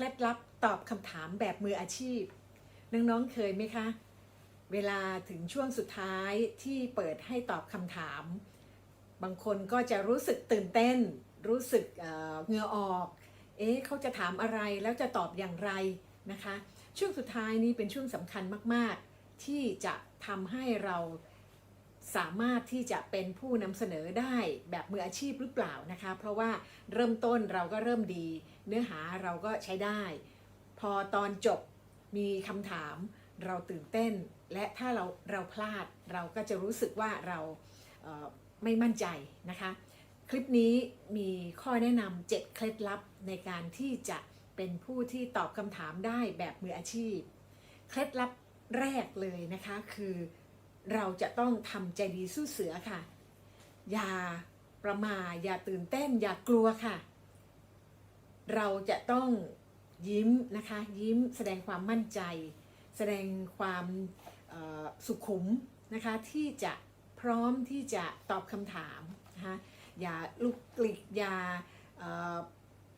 เคล็ดลับตอบคำถามแบบมืออาชีพ น้องๆเคยไหมคะ เวลาถึงช่วงสุดท้ายที่เปิดให้ตอบคำถาม บางคนก็จะรู้สึกตื่นเต้น รู้สึกเออเหงื่อออก เอ๊ะเขาจะถามอะไรแล้วจะตอบอย่างไรนะคะ ช่วงสุดท้ายนี้เป็นช่วงสำคัญมากๆ ที่จะทำให้เรา สามารถที่จะเป็นผู้นำเสนอได้แบบมืออาชีพหรือเปล่านะคะ เพราะว่าเริ่มต้นเราก็เริ่มดี เนื้อหาเราก็ใช้ได้ พอตอนจบมีคำถามเราตื่นเต้น และถ้าเราเราพลาดเราก็จะรู้สึกว่าเราเไม่มั่นใจนะคะ คลิปนี้มีข้อแนะนำ7เคล็ดลับในการที่จะเป็นผู้ที่ตอบคำถามได้แบบมืออาชีพ เคล็ดลับแรกเลยนะคะคือ เราจะต้องทำใจดีสู้เสือค่ะ อย่าประมาทอย่าตื่นเต้นอย่ากลัวค่ะ เราจะต้องยิ้มนะคะ ยิ้มแสดงความมั่นใจ แสดงความสุขุมนะคะที่จะพร้อมที่จะตอบคำถามนะคะอย่าลุกกลิกอย่า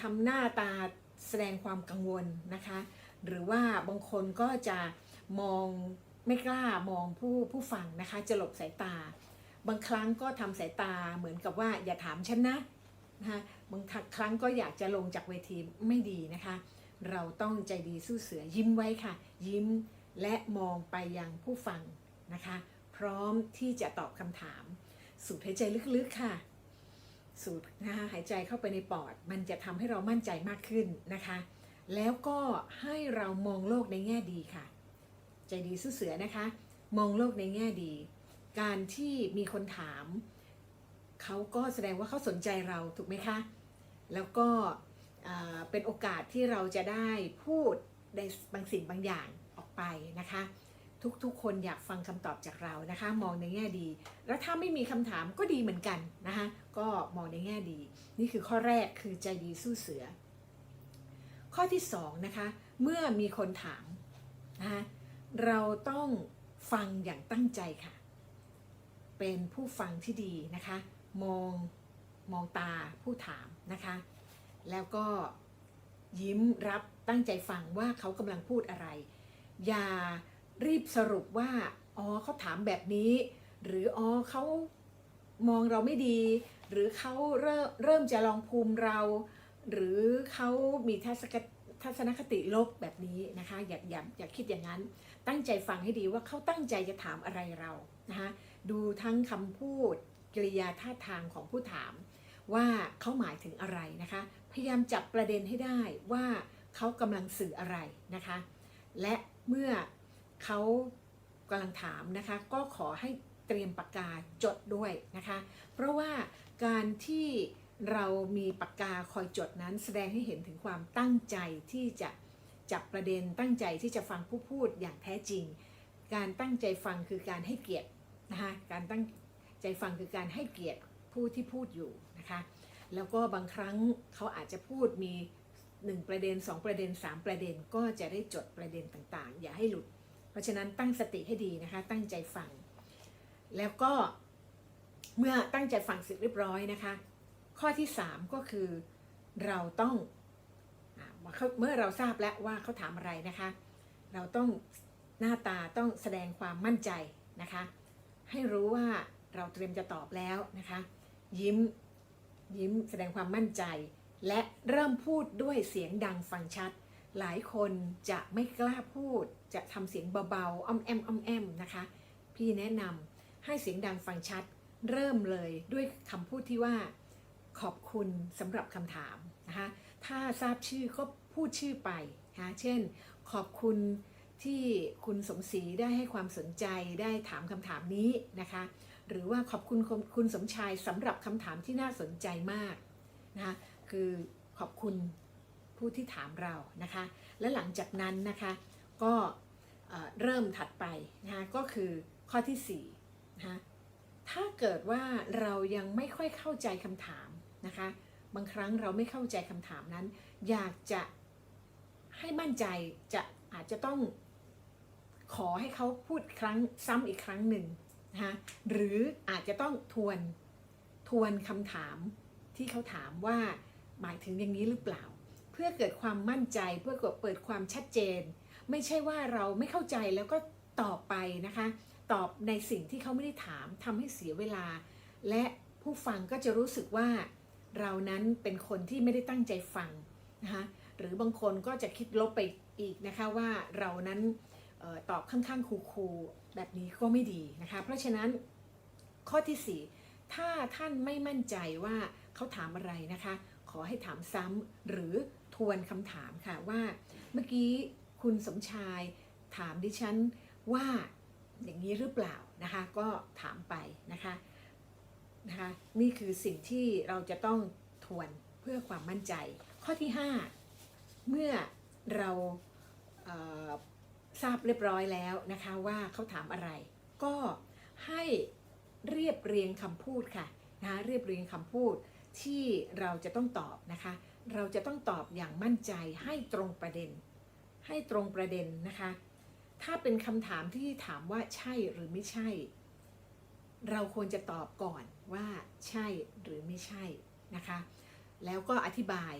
ทำหน้าตาแสดงความกังวลนะคะ หรือว่าบางคนก็จะมอง ไม่กล้ามองผู้ผู้ฟังนะคะ จะหลบสายตา บางครั้งก็ทำสายตาเหมือนกับว่าอย่าถามฉันนะนะคะบางครั้งก็อยากจะลงจากเวทีไม่ดีนะคะ เราต้องใจดีสู้เสือยิ้มไว้ค่ะ ยิ้มและมองไปยังผู้ฟังนะคะ พร้อมที่จะตอบคำถาม สูดหายใจลึกๆค่ะ สูดนะคะหายใจเข้าไปในปอด มันจะทำให้เรามั่นใจมากขึ้นนะคะ แล้วก็ให้เรามองโลกในแง่ดีค่ะ ใจดีสู้เสือนะคะ มองโลกในแง่ดี การที่มีคนถาม เขาก็แสดงว่าเขาสนใจเราถูกไหมคะ แล้วก็เป็นโอกาสที่เราจะได้พูดในบางสิ่งบางอย่างออกไปนะคะ ทุกๆคนอยากฟังคำตอบจากเรานะคะ มองในแง่ดี แล้วถ้าไม่มีคำถามก็ดีเหมือนกันนะคะก็มองในแง่ดี นี่คือข้อแรกคือใจดีสู้เสือ ข้อที่สองนะคะเมื่อมีคนถามนะคะ เราต้องฟังอย่างตั้งใจค่ะ เป็นผู้ฟังที่ดีนะคะ มองมองตาผู้ถามนะคะ แล้วก็ยิ้มรับตั้งใจฟังว่าเขากำลังพูดอะไร อย่ารีบสรุปว่า อ๋อเขาถามแบบนี้ หรืออ๋อเขามองเราไม่ดี หรือเขาเริ่มเริ่มจะลองภูมิเรา หรือเขามีทัศนค ทัศนคติลบแบบนี้นะคะอย่าอย่าอย่าคิดอย่างนั้น ตั้งใจฟังให้ดีว่าเขาตั้งใจจะถามอะไรเรานะคะดูทั้งคำพูดกิริยาท่าทางของผู้ถาม ว่าเขาหมายถึงอะไรนะคะ พยายามจับประเด็นให้ได้ว่าเขากำลังสื่ออะไรนะคะ และเมื่อเขากำลังถามนะคะ ก็ขอให้เตรียมปากกาจดด้วยนะคะ เพราะว่าการที่ เรามีปากกาคอยจดนั้นแสดงให้เห็นถึงความตั้งใจที่จะจับประเด็นตั้งใจที่จะฟังผู้พูดอย่างแท้จริง การตั้งใจฟังคือการให้เกียรตินะคะการตั้งใจฟังคือการให้เกียรติผู้ที่พูดอยู่นะคะแล้วก็บางครั้งเขาอาจจะพูดมี 1 ประเด็น 2 ประเด็น 3 ประเด็นก็จะได้จดประเด็นต่างๆ อย่าให้หลุด เพราะฉะนั้นตั้งสติให้ดีนะคะตั้งใจฟัง แล้วก็เมื่อตั้งใจฟังเสร็จเรียบร้อยนะคะ ข้อที่ 3 ก็คือเราต้องเมื่อเราทราบแล้วว่าเขาถามอะไรนะคะ เราต้องหน้าตาต้องแสดงความมั่นใจนะคะ ให้รู้ว่าเราเตรียมจะตอบแล้วนะคะ ยิ้มยิ้มแสดงความมั่นใจ และเริ่มพูดด้วยเสียงดังฟังชัด หลายคนจะไม่กล้าพูดจะทำเสียงเบาๆอ้อมแอมอ้อมแอมนะคะ พี่แนะนำให้เสียงดังฟังชัด เริ่มเลยด้วยคำพูดที่ว่า ขอบคุณสำหรับคำถามนะคะถ้าทราบชื่อก็พูดชื่อไปนะะเช่น ขอบคุณที่คุณสมศรีได้ให้ความสนใจได้ถามคำถามนี้นะคะ หรือว่าขอบคุณคุณสมชายสำหรับคำถามที่น่าสนใจมากนะคะคือขอบคุณผู้ที่ถามเรานะคะ และหลังจากนั้นนะคะก็เอ่อเริ่มถัดไปนะคะก็คือข้อที่4นะคะถ้าเกิดว่าเรายังไม่ค่อยเข้าใจคำถาม นะคะ บางครั้งเราไม่เข้าใจคำถามนั้น อยากจะให้มั่นใจจะอาจจะต้องขอให้เขาพูดครั้งซ้ำอีกครั้งหนึ่งนะคะหรืออาจจะต้องทวนทวนคำถามที่เขาถามว่าหมายถึงอย่างนี้หรือเปล่า เพื่อเกิดความมั่นใจเพื่อเปิดความชัดเจน ไม่ใช่ว่าเราไม่เข้าใจแล้วก็ตอบไปนะคะ ตอบในสิ่งที่เขาไม่ได้ถามทำให้เสียเวลา และผู้ฟังก็จะรู้สึกว่า เรานั้นเป็นคนที่ไม่ได้ตั้งใจฟังนะคะหรือบางคนก็จะคิดลบไปอีกนะคะว่าเรานั้นออตอบข้างๆคูๆแบบนี้ก็ไม่ดีนะคะ เพราะฉะนั้นข้อที่ 4 ถ้าท่านไม่มั่นใจว่าเขาถามอะไรนะคะ ขอให้ถามซ้ำหรือทวนคำถามค่ะว่าเมื่อกี้คุณสมชายถามดิฉันว่าอย่างนี้หรือเปล่านะคะ ก็ถามไปนะคะ นะคะนี่คือสิ่งที่เราจะต้องทวนเพื่อความมั่นใจ ข้อที่ 5 เมื่อเราเทราบเรียบร้อยแล้วนะคะว่าเขาถามอะไร ก็ให้เรียบเรียงคำพูดค่ะนะคะเรียบเรียงคำพูดที่เราจะต้องตอบนะคะ เราจะต้องตอบอย่างมั่นใจให้ตรงประเด็น ให้ตรงประเด็นนะคะ ถ้าเป็นคำถามที่ถามว่าใช่หรือไม่ใช่ เราควรจะตอบก่อนว่าใช่หรือไม่ใช่นะคะ แล้วก็อธิบาย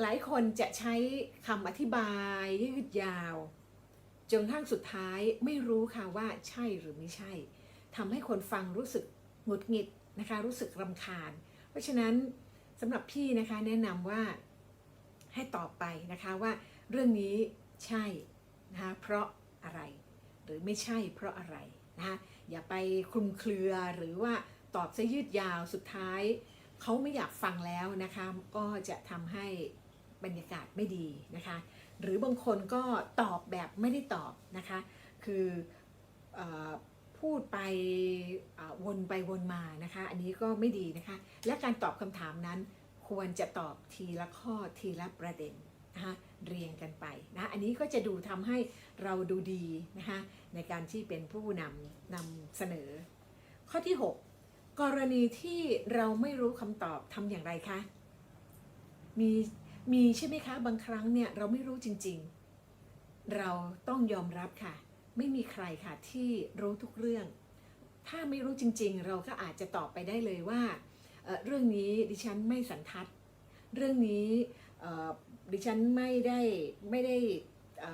หลายคนจะใช้คำอธิบายยืดยาว จนกระทั่งสุดท้ายไม่รู้ค่ะว่าใช่หรือไม่ใช่ทำให้คนฟังรู้สึกหงุดหงิดนะคะ รู้สึกรำคาญ เพราะฉะนั้นสำหรับพี่นะคะแนะนำว่าให้ตอบไปนะคะว่าเรื่องนี้ใช่นะคะเพราะอะไร หรือไม่ใช่เพราะอะไร นะคะอย่าไปคลุมเครือหรือว่าตอบซะยืดยาวสุดท้ายเขาไม่อยากฟังแล้วนะคะ ก็จะทำให้บรรยากาศไม่ดีนะคะ หรือบางคนก็ตอบแบบไม่ได้ตอบนะคะ คืออพูดไปวนไปวนมานะคะ อันนี้ก็ไม่ดีนะคะ และการตอบคำถามนั้นควรจะตอบทีละข้อทีละประเด็น นะคะเรียงกันไปนะอันนี้ก็จะดูทำให้เราดูดีนะคะในการที่เป็นผู้นำนำเสนอ ข้อที่ 6 กรณีที่เราไม่รู้คำตอบทำอย่างไรคะมีมีใช่ไหมคะบางครั้งเนี่ยเราไม่รู้จริงๆ เราต้องยอมรับค่ะ ไม่มีใครค่ะที่รู้ทุกเรื่อง ถ้าไม่รู้จริงๆ เราก็อาจจะตอบไปได้เลยว่าเเรื่องนี้ดิฉันไม่สันทัด เรื่องนี้ ดิฉันไม่ได้ไม่ได้อ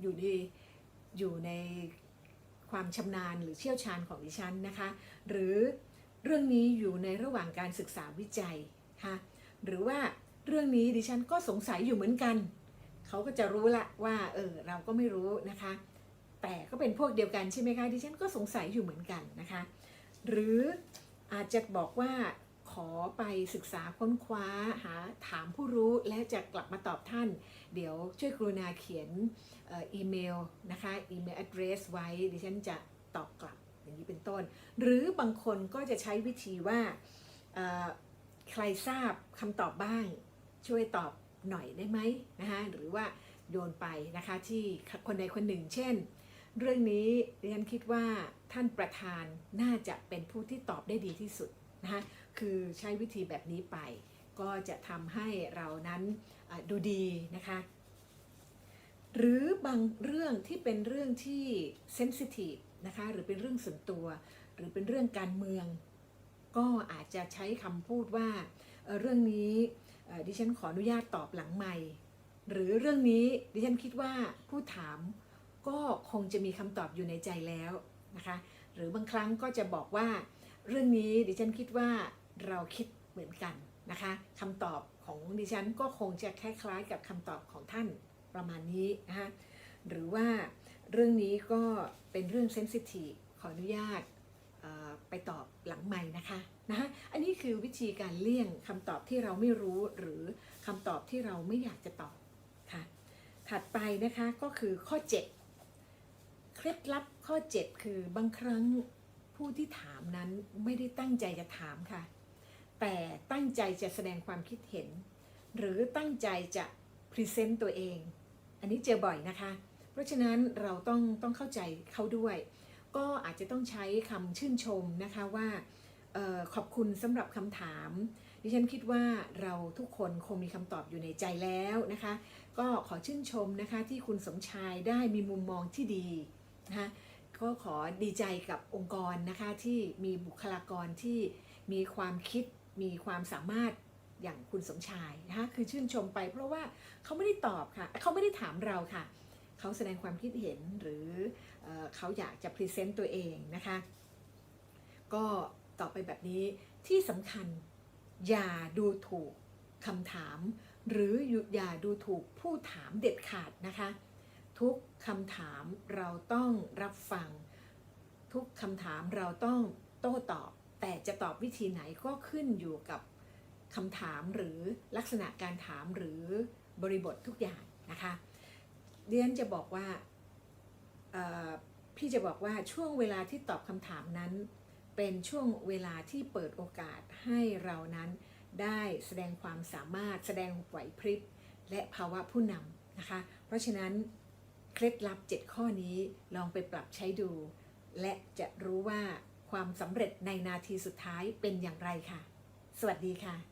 อยู่ในอยู่ในความชำนาญหรือเชี่ยวชาญของดิฉันนะคะ หรือเรื่องนี้อยู่ในระหว่างการศึกษาวิจัยค่ะหรือว่าเรื่องนี้ดิฉันก็สงสัยอยู่เหมือนกัน เขาก็จะรู้ละว่าเออเราก็ไม่รู้นะคะ แต่ก็เป็นพวกเดียวกันใช่ไหมคะดิฉันก็สงสัยอยู่เหมือนกันนะคะ หรืออาจจะบอกว่า ขอไปศึกษาค้นคว้าหาถามผู้รู้และจะกลับมาตอบท่าน เดี๋ยวช่วยกรุณาเขียนอีเมลนะคะอีเมล address ไว้ดิฉันจะตอบกลับอย่างนี้เป็นต้น หรือบางคนก็จะใช้วิธีว่าใครทราบคำตอบบ้าง ช่วยตอบหน่อยได้ไหมนะคะหรือว่าโยนไปนะคะที่คนใดคนหนึ่ง เช่น เรื่องนี้ดิฉันคิดว่าท่านประธานน่าจะเป็นผู้ที่ตอบได้ดีที่สุดนะคะ คือใช้วิธีแบบนี้ไป ก็จะทำให้เรานั้นดูดีนะคะ หรือบางเรื่องที่เป็นเรื่องที่เซนซิทีฟนะคะหรือเป็นเรื่องส่วนตัว หรือเป็นเรื่องการเมือง ก็อาจจะใช้คำพูดว่าเเรื่องนี้ดิฉันขออนุญาตตอบหลังไม่ หรือเรื่องนี้ดิฉันคิดว่าผู้ถามก็คงจะมีคำตอบอยู่ในใจแล้วนะคะ หรือบางครั้งก็จะบอกว่าเรื่องนี้ดิฉันคิดว่า เราคิดเหมือนกันนะคะคำตอบของดิฉันก็คงจะคล้ายๆกับคำตอบของท่านประมาณนี้นะคะหรือว่าเรื่องนี้ก็เป็นเรื่องเซนซิทีฟขออนุญาตไปตอบหลังใหม่นะคะนะคะอันนี้คือวิธีการเลี่ยงคำตอบที่เราไม่รู้หรือคำตอบที่เราไม่อยากจะตอบค่ะถัดไปนะคะก็คือข้อ 7 เคล็ดลับข้อ 7 คือบางครั้งผู้ที่ถามนั้นไม่ได้ตั้งใจจะถามค่ะ แต่ตั้งใจจะแสดงความคิดเห็น หรือตั้งใจจะพรีเซนต์ตัวเอง อันนี้เจอบ่อยนะคะ เพราะฉะนั้นเราต้องต้องเข้าใจเขาด้วย ก็อาจจะต้องใช้คำชื่นชมนะคะว่าออขอบคุณสำหรับคำถาม ดิฉันคิดว่าเราทุกคนคงมีคำตอบอยู่ในใจแล้วนะคะ ก็ขอชื่นชมนะคะที่คุณสมชายได้มีมุมมองที่ดีนะคะก็ขอดีใจกับองค์กรนะคะที่มีบุคลากรที่มีความคิด มีความสามารถอย่างคุณสมชายนะคะคือชื่นชมไป เพราะว่าเขาไม่ได้ตอบค่ะเขาไม่ได้ถามเราค่ะ เขาแสดงความคิดเห็นหรือเอเขาอยากจะพรีเซนต์ตัวเองนะคะ ก็ตอบไปแบบนี้ที่สำคัญอย่าดูถูกคำถาม หรืออย่าดูถูกผู้ถามเด็ดขาดนะคะ ทุกคำถามเราต้องรับฟัง ทุกคำถามเราต้องโต้ตอบ แต่จะตอบวิธีไหนก็ขึ้นอยู่กับคำถามหรือลักษณะการถามหรือบริบททุกอย่างนะคะเดียนจะบอกว่าพี่จะบอกว่าช่วงเวลาที่ตอบคำถามนั้น เป็นช่วงเวลาที่เปิดโอกาสให้เรานั้นได้แสดงความสามารถแสดงไหวพริบและภาวะผู้นำนะคะ เพราะฉะนั้นเคล็ดลับ 7 ข้อนี้ลองไปปรับใช้ดู และจะรู้ว่า ความสำเร็จในนาทีสุดท้ายเป็นอย่างไรค่ะ สวัสดีค่ะ